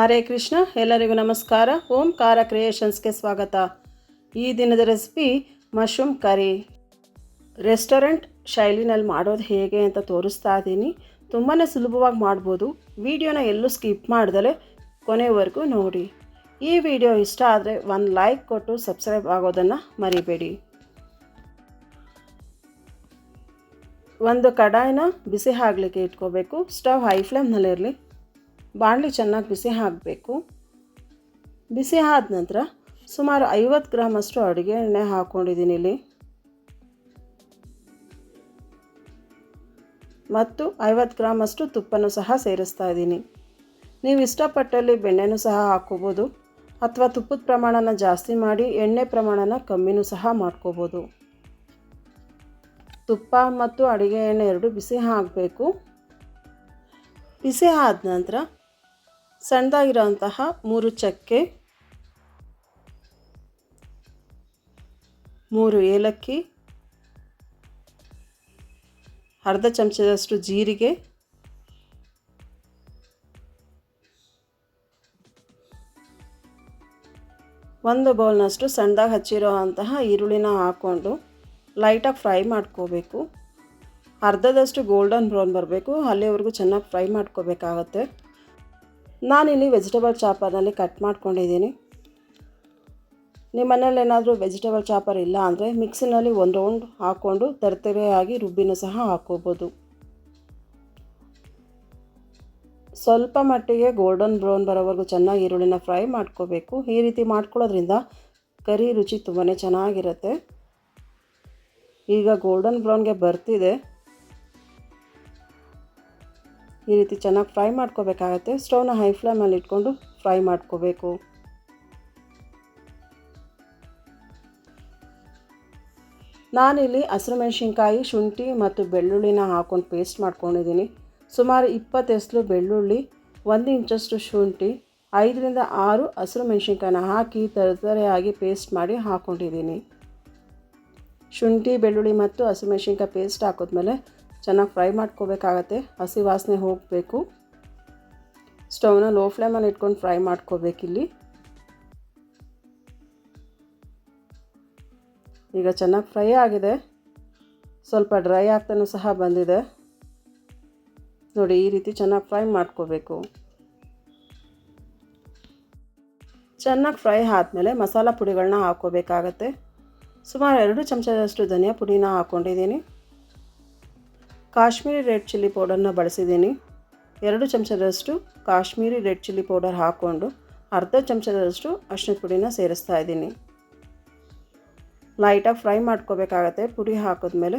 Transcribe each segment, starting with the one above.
ಹರೇ ಕೃಷ್ಣ, ಎಲ್ಲರಿಗೂ ನಮಸ್ಕಾರ. ಓಂಕಾರ ಕ್ರಿಯೇಷನ್ಸ್ಗೆ ಸ್ವಾಗತ. ಈ ದಿನದ ರೆಸಿಪಿ ಮಶ್ರೂಮ್ ಕರಿ. ರೆಸ್ಟೋರೆಂಟ್ ಶೈಲಿನಲ್ಲಿ ಮಾಡೋದು ಹೇಗೆ ಅಂತ ತೋರಿಸ್ತಾ ಇದ್ದೀನಿ. ತುಂಬಾ ಸುಲಭವಾಗಿ ಮಾಡ್ಬೋದು. ವಿಡಿಯೋನ ಎಲ್ಲೂ ಸ್ಕಿಪ್ ಮಾಡ್ದಲೆ ಕೊನೆವರೆಗೂ ನೋಡಿ. ಈ ವಿಡಿಯೋ ಇಷ್ಟ ಆದರೆ ಒಂದು ಲೈಕ್ ಕೊಟ್ಟು ಸಬ್ಸ್ಕ್ರೈಬ್ ಆಗೋದನ್ನು ಮರಿಬೇಡಿ. ಒಂದು ಕಡಾಯಿನ ಬಿಸಿ ಆಗ್ಲಿಕ್ಕೆ ಇಟ್ಕೋಬೇಕು. ಸ್ಟವ್ ಹೈ ಫ್ಲೇಮ್ನಲ್ಲಿರಲಿ. ಬಾಣಲಿ ಚೆನ್ನಾಗಿ ಬಿಸಿ ಹಾಕಬೇಕು. ಬಿಸಿ ಆದ ನಂತರ ಸುಮಾರು ಐವತ್ತು ಗ್ರಾಮಷ್ಟು ಅಡುಗೆ ಎಣ್ಣೆ ಹಾಕ್ಕೊಂಡಿದ್ದೀನಿ ಇಲ್ಲಿ. ಮತ್ತು ಐವತ್ತು ಗ್ರಾಮಷ್ಟು ತುಪ್ಪನೂ ಸಹ ಸೇರಿಸ್ತಾ ಇದ್ದೀನಿ. ನೀವು ಇಷ್ಟಪಟ್ಟಲ್ಲಿ ಬೆಣ್ಣೆನೂ ಸಹ ಹಾಕ್ಕೋಬೋದು. ಅಥವಾ ತುಪ್ಪದ ಪ್ರಮಾಣನ ಜಾಸ್ತಿ ಮಾಡಿ ಎಣ್ಣೆ ಪ್ರಮಾಣನ ಕಮ್ಮಿನೂ ಸಹ ಮಾಡ್ಕೋಬೋದು. ತುಪ್ಪ ಮತ್ತು ಅಡುಗೆ ಎಣ್ಣೆ ಎರಡು ಬಿಸಿ ಹಾಕಬೇಕು. ಬಿಸಿ ಆದ ನಂತರ ಸಣ್ಣದಾಗಿರೋಂತಹ ಮೂರು ಚಕ್ಕೆ, ಮೂರು ಏಲಕ್ಕಿ, ಅರ್ಧ ಚಮಚದಷ್ಟು ಜೀರಿಗೆ, ಒಂದು ಬೌಲ್ನಷ್ಟು ಸಣ್ಣದಾಗಿ ಹಚ್ಚಿರೋ ಅಂತಹ ಈರುಳ್ಳಿನ ಹಾಕ್ಕೊಂಡು ಲೈಟಾಗಿ ಫ್ರೈ ಮಾಡ್ಕೋಬೇಕು. ಅರ್ಧದಷ್ಟು ಗೋಲ್ಡನ್ ಬ್ರೌನ್ ಬರಬೇಕು. ಅಲ್ಲಿವರೆಗೂ ಚೆನ್ನಾಗಿ ಫ್ರೈ ಮಾಡ್ಕೋಬೇಕಾಗತ್ತೆ. ನಾನಿಲ್ಲಿ ವೆಜಿಟೇಬಲ್ ಚಾಪರ್ನಲ್ಲಿ ಕಟ್ ಮಾಡ್ಕೊಂಡಿದ್ದೀನಿ. ನಿಮ್ಮ ಮನೇಲಿ ಏನಾದರೂ ವೆಜಿಟೇಬಲ್ ಚಾಪರ್ ಇಲ್ಲ ಅಂದರೆ ಮಿಕ್ಸಿನಲ್ಲಿ ಒಂದು ರೌಂಡ್ ಹಾಕ್ಕೊಂಡು ತರತರೆಯಾಗಿ ರುಬ್ಬಿನೂ ಸಹ ಹಾಕ್ಕೋಬೋದು. ಸ್ವಲ್ಪ ಮಟ್ಟಿಗೆ ಗೋಲ್ಡನ್ ಬ್ರೌನ್ ಬರೋವರೆಗೂ ಚೆನ್ನಾಗಿ ಈರುಳ್ಳಿನ ಫ್ರೈ ಮಾಡ್ಕೋಬೇಕು. ಈ ರೀತಿ ಮಾಡ್ಕೊಳ್ಳೋದ್ರಿಂದ ಕರಿ ರುಚಿ ತುಂಬಾ ಚೆನ್ನಾಗಿರುತ್ತೆ. ಈಗ ಗೋಲ್ಡನ್ ಬ್ರೌನ್ಗೆ ಬರ್ತಿದೆ. ಈ ರೀತಿ ಚೆನ್ನಾಗಿ ಫ್ರೈ ಮಾಡ್ಕೋಬೇಕಾಗತ್ತೆ. ಸ್ಟವ್ನ ಹೈ ಫ್ಲೇಮಲ್ಲಿ ಇಟ್ಕೊಂಡು ಫ್ರೈ ಮಾಡ್ಕೋಬೇಕು. ನಾನಿಲ್ಲಿ ಹಸಿರು ಮೆಣಸಿನ್ಕಾಯಿ ಶುಂಠಿ ಮತ್ತು ಬೆಳ್ಳುಳ್ಳಿನ ಹಾಕ್ಕೊಂಡು ಪೇಸ್ಟ್ ಮಾಡ್ಕೊಂಡಿದ್ದೀನಿ. ಸುಮಾರು ಇಪ್ಪತ್ತು ಎಸ್ಲು ಬೆಳ್ಳುಳ್ಳಿ, ಒಂದು ಇಂಚಷ್ಟು ಶುಂಠಿ, ಐದರಿಂದ ಆರು ಹಸಿರು ಮೆಣಸಿನ್ಕಾಯಿನ ಹಾಕಿ ತರತರೆಯಾಗಿ ಪೇಸ್ಟ್ ಮಾಡಿ ಹಾಕ್ಕೊಂಡಿದ್ದೀನಿ ಶುಂಠಿ, ಬೆಳ್ಳುಳ್ಳಿ ಮತ್ತು ಹಸಿರು ಮೆಣಸಿನ್ಕಾಯಿ ಪೇಸ್ಟ್ ಹಾಕಿದ್ಮೇಲೆ ಚೆನ್ನಾಗಿ ಫ್ರೈ ಮಾಡ್ಕೋಬೇಕಾಗತ್ತೆ. ಹಸಿ ವಾಸನೆ ಹೋಗಬೇಕು. ಸ್ಟವ್ನ ಲೋ ಫ್ಲೇಮಲ್ಲಿ ಇಟ್ಕೊಂಡು ಫ್ರೈ ಮಾಡ್ಕೋಬೇಕಿಲ್ಲಿ ಈಗ ಚೆನ್ನಾಗಿ ಫ್ರೈ ಆಗಿದೆ. ಸ್ವಲ್ಪ ಡ್ರೈ ಆಗ್ತಾನೂ ಸಹ ಬಂದಿದೆ. ನೋಡಿ, ಈ ರೀತಿ ಚೆನ್ನಾಗಿ ಫ್ರೈ ಮಾಡ್ಕೋಬೇಕು. ಚೆನ್ನಾಗಿ ಫ್ರೈ ಆದಮೇಲೆ ಮಸಾಲ ಪುಡಿಗಳನ್ನ ಹಾಕ್ಕೋಬೇಕಾಗತ್ತೆ. ಸುಮಾರು ಎರಡು ಚಮಚದಷ್ಟು ಧನಿಯಾ ಪುಡಿನ ಹಾಕ್ಕೊಂಡಿದ್ದೀನಿ ಕಾಶ್ಮೀರಿ ರೆಡ್ ಚಿಲ್ಲಿ ಪೌಡರ್ನ ಬಳಸಿದ್ದೀನಿ. ಎರಡು ಚಮಚದಷ್ಟು ಕಾಶ್ಮೀರಿ ರೆಡ್ ಚಿಲ್ಲಿ ಪೌಡರ್ ಹಾಕ್ಕೊಂಡು ಅರ್ಧ ಚಮಚದಷ್ಟು ಅರಿಶಿನ ಪುಡಿನ ಸೇರಿಸ್ತಾ ಇದ್ದೀನಿ. ಲೈಟಾಗಿ ಫ್ರೈ ಮಾಡ್ಕೋಬೇಕಾಗತ್ತೆ. ಪುಡಿ ಹಾಕಿದ್ಮೇಲೆ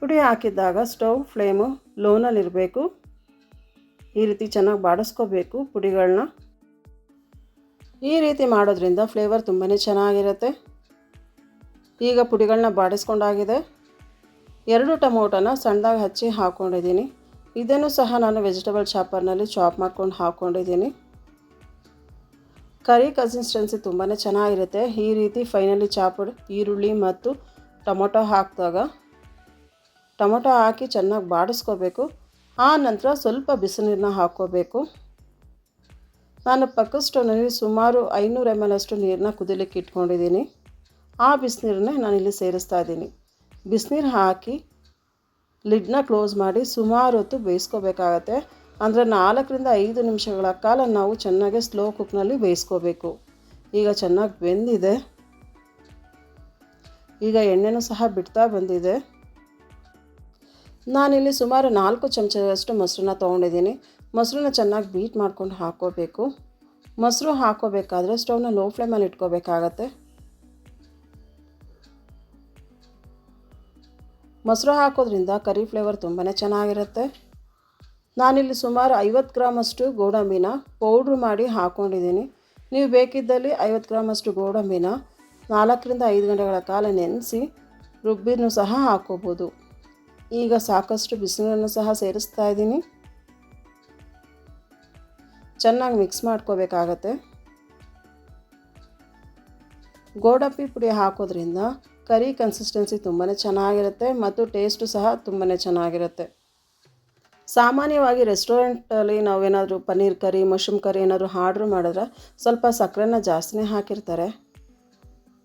ಪುಡಿ ಹಾಕಿದ್ದಾಗ ಸ್ಟವ್ ಫ್ಲೇಮು ಲೋನಲ್ಲಿರಬೇಕು. ಈ ರೀತಿ ಚೆನ್ನಾಗಿ ಬಾಡಿಸ್ಕೋಬೇಕು ಪುಡಿಗಳನ್ನ. ಈ ರೀತಿ ಮಾಡೋದ್ರಿಂದ ಫ್ಲೇವರ್ ತುಂಬಾ ಚೆನ್ನಾಗಿರುತ್ತೆ. ಈಗ ಪುಡಿಗಳನ್ನ ಬಾಡಿಸ್ಕೊಂಡಾಗಿದೆ. ಎರಡು ಟೊಮೊಟೊನ ಸಣ್ಣದಾಗಿ ಹಚ್ಚಿ ಹಾಕ್ಕೊಂಡಿದ್ದೀನಿ ಇದನ್ನು ಸಹ ನಾನು ವೆಜಿಟೇಬಲ್ ಚಾಪರ್ನಲ್ಲಿ ಚಾಪ್ ಮಾಡ್ಕೊಂಡು ಹಾಕ್ಕೊಂಡಿದ್ದೀನಿ ಕರಿ ಕನ್ಸಿಸ್ಟೆನ್ಸಿ ತುಂಬಾ ಚೆನ್ನಾಗಿರುತ್ತೆ. ಈ ರೀತಿ ಫೈನಲಿ ಚಾಪುಡ್ ಈರುಳ್ಳಿ ಮತ್ತು ಟೊಮೊಟೊ ಹಾಕಿದಾಗ ಟೊಮೊಟೊ ಹಾಕಿ ಚೆನ್ನಾಗಿ ಬಾಡಿಸ್ಕೋಬೇಕು. ಆ ನಂತರ ಸ್ವಲ್ಪ ಬಿಸಿನೀರನ್ನ ಹಾಕ್ಕೋಬೇಕು. ನಾನು ಪಕ್ಕದ ಸ್ಟೋನಲ್ಲಿ ಸುಮಾರು ಐನೂರು ಎಂ ಎಲ್ ಅಷ್ಟು ನೀರನ್ನ ಕುದಿಲಿಕ್ಕೆ ಇಟ್ಕೊಂಡಿದ್ದೀನಿ. ಆ ಬಿಸಿನೀರನ್ನೇ ನಾನಿಲ್ಲಿ ಸೇರಿಸ್ತಾ ಇದ್ದೀನಿ. ಬಿಸಿನೀರು ಹಾಕಿ ಲಿಡ್ನ ಕ್ಲೋಸ್ ಮಾಡಿ ಸುಮಾರು ಹೊತ್ತು ಬೇಯಿಸ್ಕೋಬೇಕಾಗತ್ತೆ. ಅಂದರೆ ನಾಲ್ಕರಿಂದ ಐದು ನಿಮಿಷಗಳ ಕಾಲ ನಾವು ಚೆನ್ನಾಗಿ ಸ್ಲೋ ಕುಕ್ನಲ್ಲಿ ಬೇಯಿಸ್ಕೋಬೇಕು. ಈಗ ಚೆನ್ನಾಗಿ ಬೆಂದಿದೆ. ಈಗ ಎಣ್ಣೆನೂ ಸಹ ಬಿಡ್ತಾ ಬಂದಿದೆ. ನಾನಿಲ್ಲಿ ಸುಮಾರು ನಾಲ್ಕು ಚಮಚದಷ್ಟು ಮೊಸರನ್ನ ತೊಗೊಂಡಿದ್ದೀನಿ. ಮೊಸರನ್ನ ಚೆನ್ನಾಗಿ ಬೀಟ್ ಮಾಡ್ಕೊಂಡು ಹಾಕೋಬೇಕು ಮೊಸರು ಹಾಕೋಬೇಕಾದ್ರೆ ಸ್ಟೌವ್ನ ಲೋ ಫ್ಲೇಮಲ್ಲಿ ಇಟ್ಕೋಬೇಕಾಗತ್ತೆ. ಮೊಸರು ಹಾಕೋದ್ರಿಂದ ಕರಿ ಫ್ಲೇವರ್ ತುಂಬಾ ಚೆನ್ನಾಗಿರುತ್ತೆ. ನಾನಿಲ್ಲಿ ಸುಮಾರು ಐವತ್ತು ಗ್ರಾಮಷ್ಟು ಗೋಡಂಬಿನ ಪೌಡ್ರ್ ಮಾಡಿ ಹಾಕ್ಕೊಂಡಿದ್ದೀನಿ ನೀವು ಬೇಕಿದ್ದಲ್ಲಿ ಐವತ್ತು ಗ್ರಾಮಷ್ಟು ಗೋಡಂಬಿನ ನಾಲ್ಕರಿಂದ ಐದು ಗಂಟೆಗಳ ಕಾಲ ನೆನೆಸಿ ರುಬ್ಬಿನೂ ಸಹ ಹಾಕೋಬೋದು. ಈಗ ಸಾಕಷ್ಟು ಬಿಸಿನೀರನ್ನು ಸಹ ಸೇರಿಸ್ತಾ ಇದ್ದೀನಿ. ಚೆನ್ನಾಗಿ ಮಿಕ್ಸ್ ಮಾಡ್ಕೋಬೇಕಾಗತ್ತೆ. ಗೋಡಂಬಿ ಪುಡಿ ಹಾಕೋದ್ರಿಂದ ಕರಿ ಕನ್ಸಿಸ್ಟೆನ್ಸಿ ತುಂಬಾ ಚೆನ್ನಾಗಿರುತ್ತೆ ಮತ್ತು ಟೇಸ್ಟು ಸಹ ತುಂಬಾ ಚೆನ್ನಾಗಿರುತ್ತೆ. ಸಾಮಾನ್ಯವಾಗಿ ರೆಸ್ಟೋರೆಂಟಲ್ಲಿ ನಾವೇನಾದರೂ ಪನ್ನೀರ್ ಕರಿ ಮಶ್ರೂಮ್ ಕರಿ ಏನಾದರೂ ಆರ್ಡ್ರ್ ಮಾಡಿದ್ರೆ ಸ್ವಲ್ಪ ಸಕ್ಕರೆನ ಜಾಸ್ತಿನೇ ಹಾಕಿರ್ತಾರೆ.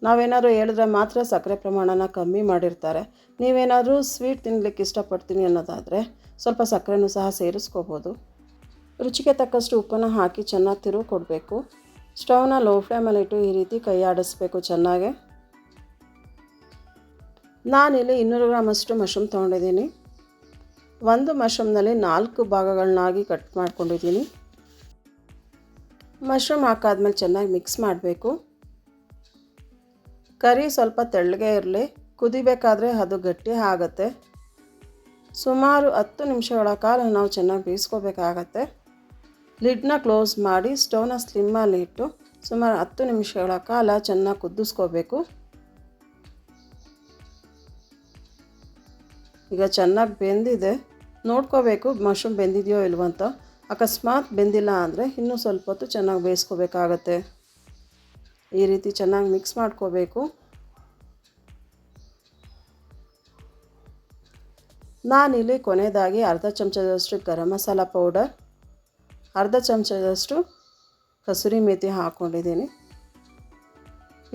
ನಾವೇನಾದರೂ ಹೇಳಿದ್ರೆ ಮಾತ್ರ ಸಕ್ಕರೆ ಪ್ರಮಾಣನ ಕಮ್ಮಿ ಮಾಡಿರ್ತಾರೆ. ನೀವೇನಾದರೂ ಸ್ವೀಟ್ ತಿನ್ನಲಿಕ್ಕೆ ಇಷ್ಟಪಡ್ತೀನಿ ಅನ್ನೋದಾದರೆ ಸ್ವಲ್ಪ ಸಕ್ಕರೆನೂ ಸಹ ಸೇರಿಸ್ಕೋಬೋದು. ರುಚಿಗೆ ತಕ್ಕಷ್ಟು ಉಪ್ಪನ್ನು ಹಾಕಿ ಚೆನ್ನಾಗಿ ತಿರುವು ಕೊಡಬೇಕು. ಸ್ಟವ್ನ ಲೋ ಫ್ಲೇಮಲ್ಲಿಟ್ಟು ಈ ರೀತಿ ಕೈ ಆಡಿಸ್ಬೇಕು ಚೆನ್ನಾಗೆ. ನಾನಿಲ್ಲಿ ಇನ್ನೂರು ಗ್ರಾಮಷ್ಟು ಮಶ್ರೂಮ್ ತೊಗೊಂಡಿದ್ದೀನಿ. ಒಂದು ಮಶ್ರೂಮ್ನಲ್ಲಿ ನಾಲ್ಕು ಭಾಗಗಳನ್ನಾಗಿ ಕಟ್ ಮಾಡ್ಕೊಂಡಿದ್ದೀನಿ. ಮಶ್ರೂಮ್ ಹಾಕಾದ್ಮೇಲೆ ಚೆನ್ನಾಗಿ ಮಿಕ್ಸ್ ಮಾಡಬೇಕು. ಕರಿ ಸ್ವಲ್ಪ ತೆಳ್ಳಗೆ ಇರಲಿ. ಕುದಿಬೇಕಾದ್ರೆ ಅದು ಗಟ್ಟಿ ಆಗುತ್ತೆ. ಸುಮಾರು ಹತ್ತು ನಿಮಿಷಗಳ ಕಾಲ ನಾವು ಚೆನ್ನಾಗಿ ಬೇಯಿಸ್ಕೋಬೇಕಾಗತ್ತೆ. ಲಿಡ್ನ ಕ್ಲೋಸ್ ಮಾಡಿ ಸ್ಟೌನ ಸ್ಲಿಮ್ಮಲ್ಲಿ ಇಟ್ಟು ಸುಮಾರು ಹತ್ತು ನಿಮಿಷಗಳ ಕಾಲ ಚೆನ್ನಾಗಿ ಕುದಿಸ್ಕೋಬೇಕು. ಈಗ ಚೆನ್ನಾಗಿ ಬೆಂದಿದೆ. ನೋಡ್ಕೋಬೇಕು ಮಶ್ರೂಮ್ ಬೆಂದಿದೆಯೋ ಇಲ್ವೋ ಅಂತ. ಅಕಸ್ಮಾತ್ ಬೆಂದಿಲ್ಲ ಅಂದರೆ ಇನ್ನೂ ಸ್ವಲ್ಪ ಹೊತ್ತು ಚೆನ್ನಾಗಿ ಬೇಯಿಸ್ಕೋಬೇಕಾಗತ್ತೆ. ಈ ರೀತಿ ಚೆನ್ನಾಗಿ ಮಿಕ್ಸ್ ಮಾಡ್ಕೋಬೇಕು. ನಾನಿಲ್ಲಿ ಕೊನೆಯದಾಗಿ ಅರ್ಧ ಚಮಚದಷ್ಟು ಗರಂ ಮಸಾಲ ಪೌಡರ್ ಅರ್ಧ ಚಮಚದಷ್ಟು ಕಸೂರಿ ಮೇಥಿ ಹಾಕ್ಕೊಂಡಿದ್ದೀನಿ.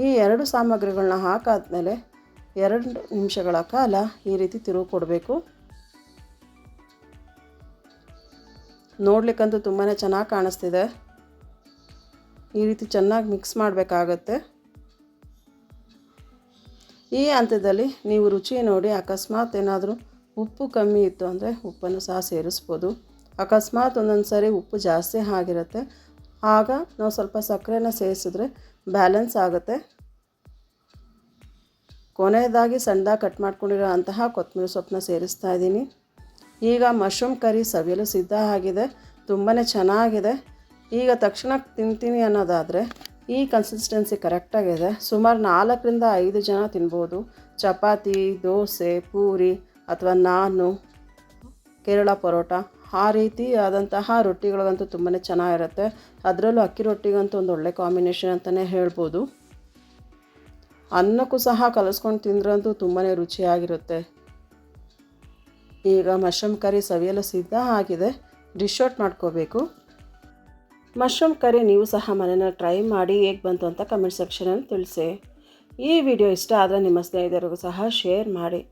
ಈ ಎರಡು ಸಾಮಗ್ರಿಗಳನ್ನ ಹಾಕಾದ್ಮೇಲೆ ಎರಡು ನಿಮಿಷಗಳ ಕಾಲ ಈ ರೀತಿ ತಿರುವು ಕೊಡಬೇಕು. ನೋಡ್ಲಿಕ್ಕಂತೂ ತುಂಬಾ ಚೆನ್ನಾಗಿ ಕಾಣಿಸ್ತಿದೆ. ಈ ರೀತಿ ಚೆನ್ನಾಗಿ ಮಿಕ್ಸ್ ಮಾಡಬೇಕಾಗತ್ತೆ. ಈ ಹಂತದಲ್ಲಿ ನೀವು ರುಚಿ ನೋಡಿ ಅಕಸ್ಮಾತ್ ಏನಾದರೂ ಉಪ್ಪು ಕಮ್ಮಿ ಇತ್ತು ಅಂದರೆ ಉಪ್ಪನ್ನು ಸಹ ಸೇರಿಸ್ಬೋದು. ಅಕಸ್ಮಾತ್ ಒಂದೊಂದು ಸರಿ ಉಪ್ಪು ಜಾಸ್ತಿ ಆಗಿರುತ್ತೆ. ಆಗ ನಾವು ಸ್ವಲ್ಪ ಸಕ್ಕರೆನ ಸೇರಿಸಿದ್ರೆ ಬ್ಯಾಲೆನ್ಸ್ ಆಗುತ್ತೆ. ಕೊನೆಯದಾಗಿ ಸಣ್ಣದಾಗಿ ಕಟ್ ಮಾಡ್ಕೊಂಡಿರೋ ಅಂತಹ ಕೊತ್ತಂಬರಿ ಸೊಪ್ಪನ್ನ ಸೇರಿಸ್ತಾ ಇದ್ದೀನಿ. ಈಗ ಮಶ್ರೂಮ್ ಕರಿ ಸವಿಯಲು ಸಿದ್ಧ ಆಗಿದೆ. ತುಂಬಾ ಚೆನ್ನಾಗಿದೆ. ಈಗ ತಕ್ಷಣ ತಿಂತೀನಿ ಅನ್ನೋದಾದರೆ ಈ ಕನ್ಸಿಸ್ಟೆನ್ಸಿ ಕರೆಕ್ಟಾಗಿದೆ ಸುಮಾರು ನಾಲ್ಕರಿಂದ ಐದು ಜನ ತಿನ್ಬೋದು. ಚಪಾತಿ, ದೋಸೆ, ಪೂರಿ ಅಥವಾ ನಾನು, ಕೇರಳ ಪರೋಟ ಆ ರೀತಿ ಆದಂತಹ ರೊಟ್ಟಿಗಳಿಗಂತೂ ತುಂಬಾ ಚೆನ್ನಾಗಿರುತ್ತೆ. ಅದರಲ್ಲೂ ಅಕ್ಕಿ ರೊಟ್ಟಿಗಂತೂ ಒಂದು ಒಳ್ಳೆ ಕಾಂಬಿನೇಷನ್ ಅಂತಲೇ ಹೇಳ್ಬೋದು. ಅನ್ನಕ್ಕೂ ಸಹ ಕಲಸ್ಕೊಂಡು ತಿಂದ್ರಂತೂ ತುಂಬಾ ರುಚಿಯಾಗಿರುತ್ತೆ. ಈಗ ಮಶ್ರೂಮ್ ಕರಿ ಸವಿಯಲು ಸಿದ್ಧ ಆಗಿದೆ. ಡಿಶ್ ಔಟ್ ಮಾಡ್ಕೋಬೇಕು. ಮಶ್ರೂಮ್ ಕರಿ ನೀವು ಸಹ ಮನೇನ ಟ್ರೈ ಮಾಡಿ ಹೇಗೆ ಬಂತು ಅಂತ ಕಮೆಂಟ್ ಸೆಕ್ಷನಲ್ಲಿ ತಿಳಿಸಿ. ಈ ವಿಡಿಯೋ ಇಷ್ಟ ಆದರೆ ನಿಮ್ಮ ಸ್ನೇಹಿತರಿಗೂ ಸಹ ಶೇರ್ ಮಾಡಿ.